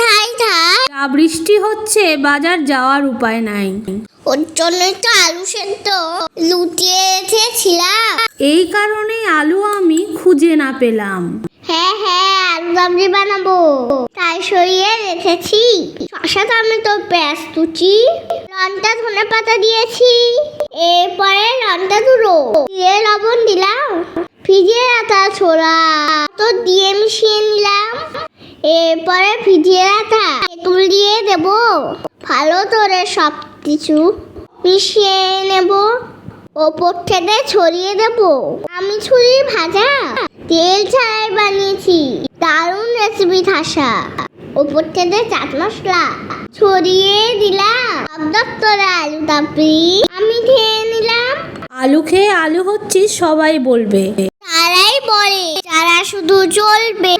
থাই যা বৃষ্টি হচ্ছে বাজার যাওয়ার উপায় নাই। ওর জন্যই তো আলু সেদ্ধ লুটিয়ে রেখেছিলাম। এই কারণে আলু আমি খুঁজে না পেলাম। হ্যাঁ হ্যাঁ আলু সবজি বানাবো। তাই সরিয়ে রেখেছি। শশা টমেটো পেঁয়াজ কুচি লঙ্কা ধনে পাতা দিয়েছি। এরপরে লঙ্কা গুঁড়ো। দিয়ে লবণ দিলাম। ভিজিয়ে রাখা ছোড়া তো দিয়ে মিশিয়ে নিলাম। এরপরে ভিজিয়ে রাখা তেঁতুল দিয়ে দেব। ভালো করে সব কিছু মিশিয়ে নেব। ওপর থেকে ছড়িয়ে দেব। আমি ছুরি ভাজা তেল ছাড়াই বানিয়েছি। দারুণ রেসিপি ঠাসা। ওপর থেকে চাট মশলা ছড়িয়ে দিলাম। দপ্তরে আলু তাপড়ি আমি খেয়ে নিলাম। আলু খেয়ে আলু হচ্ছিস সবাই বলবে। তারাই বলে যারা শুধু চলবে।